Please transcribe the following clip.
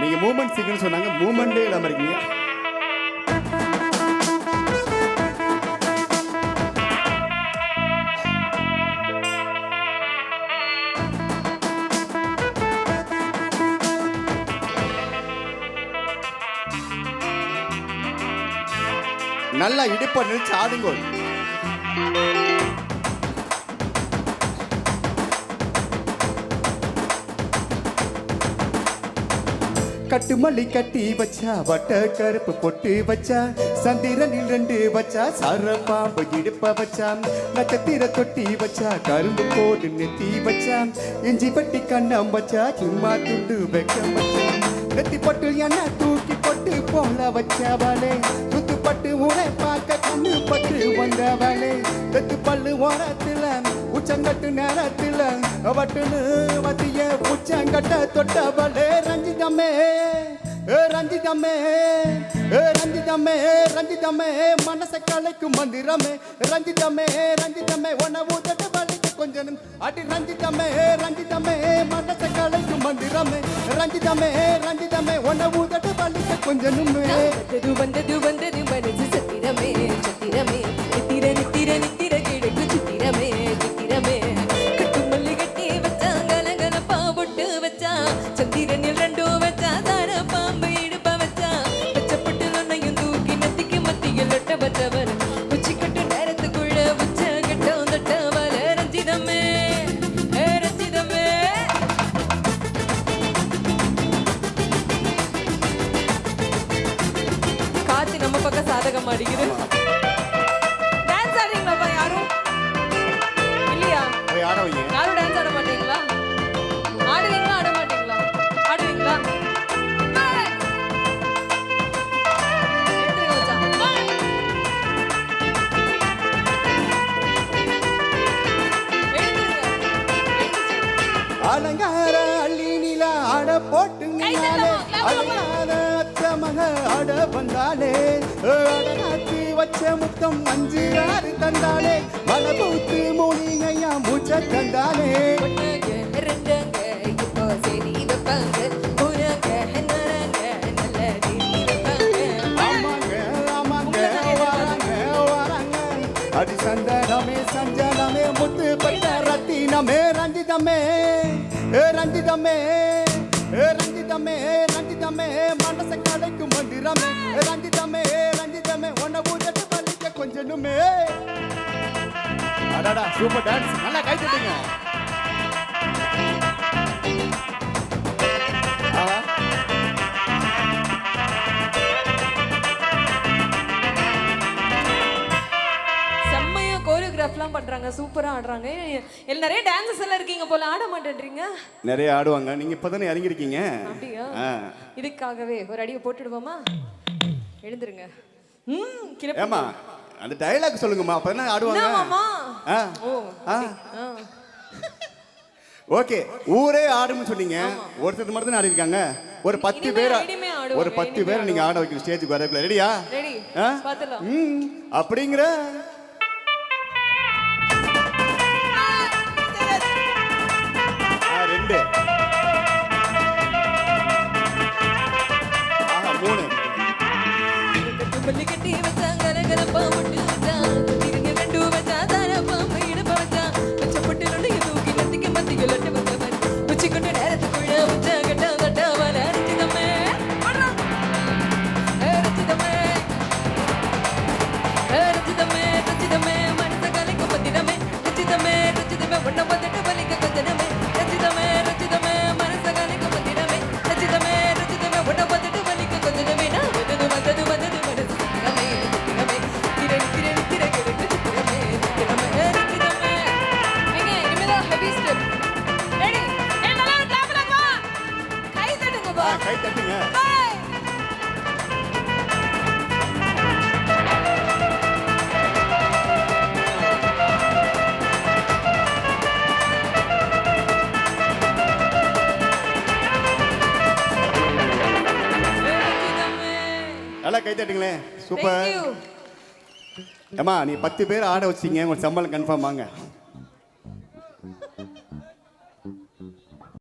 நீங்க மூமெண்ட் சிங்கர்னு சொன்னாங்க மூமெண்டே இல்லாம இருக்கீங்க. நல்லா இடுப்ப நினைச்சு ஆடுங்கோ. கட்டுமல்லி கட்டி வச்சா வட்ட கருப்பு பொட்டு வச்சா சந்திரனில் ரெண்டு வச்சா சர பாம்பு இடுப்ப வச்சா நட்சத்திர தொட்டி வச்சா கரும்பு போடு நெத்தி வச்சா இஞ்சி பட்டி கண்ணம் வச்சா சும்மா துண்டு வெக்கம் வச்சா. நெத்தி என்ன தூக்கி போட்டு போல வச்சவளே. சுத்துப்பட்டு உனை பார்க்க கண்ணு பட்டு வந்தவளே. வெத்து பல்லு ஓரத்துல உச்சங்கட்டு நேரத்துல வட்டுன்னு மத்திய உச்சங்கட்ட தொட்டவளே. ரஞ்சிதமே ஏ ரஞ்சிதமே ரஞ்சிதமே ரஞ்சிதமே. மனசை கலைக்கும் மந்திரமே. ரஞ்சிதமே ரஞ்சிதமே உணவு தட்டு வலிக்கு கொஞ்சம் அடி ரஞ்சிதமே ரஞ்சிதமே மனச கலைக்கு மந்திரமே ரஞ்சிதமே ரஞ்சிதமே உணவு ஊதட்டு வலிக்கு கொஞ்சனுமே. வந்தது வந்தது வந்தது மனசு சத்திரமே. பக்கம் சாதகம் அடிக்குது டான்ஸ் ஆடுறீங்களாப்பா யாரும் இல்லையா யாரும் டான்ஸ் ஆட மாட்டீங்களா ஆடுவீங்களா ஆட மாட்டீங்களா ஆடுவீங்களா ஏய். எடுத்துருங்க மச்சான். ஏய். எடுத்துருங்க. எடுத்துருங்க. அலங்கார அள்ளி நில ஆட போட்டு கை நின்னாலே தட்டலாம், clap பண்ணலாம். அலங்கார ஆட வந்தாலே அடகாத்து வச்ச முத்தம் அஞ்சு ஆறு தந்தாலே மலபூத்து மூலிகையா மூச்ச தந்தாலே இப்போ சரி வைப்பாங்க. அடி சந்தனமே சஞ்சனமே முத்து பட்ட ரத்தினமே ரஞ்சிதமே ரஞ்சிதமே ஏ ரஞ்சிதமே ரஞ்சிதமே மனசை கலைக்கும் மந்திரமே. ரஞ்சிதமே ரஞ்சிதமே உன்னை ஊதட்டு பலிக்க கொஞ்சனுமே. அடாடா சூப்பர் டான்ஸ் நல்லா கை கோரியோகிராஃப்லாம் பண்றாங்க சூப்பரா ஆடுறாங்க. எல்லாம் நிறைய டான்சஸ் எல்லாம் இருக்கீங்க போல ஆட மாட்டேன்றீங்க? நிறைய ஆடுவாங்க. நீங்க இப்பதானே இறங்கிருக்கீங்க அப்படியா. இதுக்காகவே ஒரு அடியை போட்டுடுவோமா? எழுந்துருங்க. ம் கிளப்பி ஏமா அந்த டயலாக் சொல்லுங்கம்மா. அப்ப என்ன ஆடுவாங்க. ஓ. ஓகே ஊரே ஆடும்னு சொன்னீங்க. ஒருத்தர் மட்டும் தான் ஆடி இருக்காங்க ஒரு பத்து பேர் ஒரு பத்து பேர் நீங்க ஆட வைக்கிற ஸ்டேஜுக்கு வரக்குள்ள. ரெடியா அப்படிங்கிற கை தட்டுங்க. நல்லா கை தட்டுங்களேன். சூப்பர். ஏமா நீ பத்து பேர் ஆட வச்சீங்க உங்களுக்கு சம்பளம் கன்ஃபார்ம் வாங்க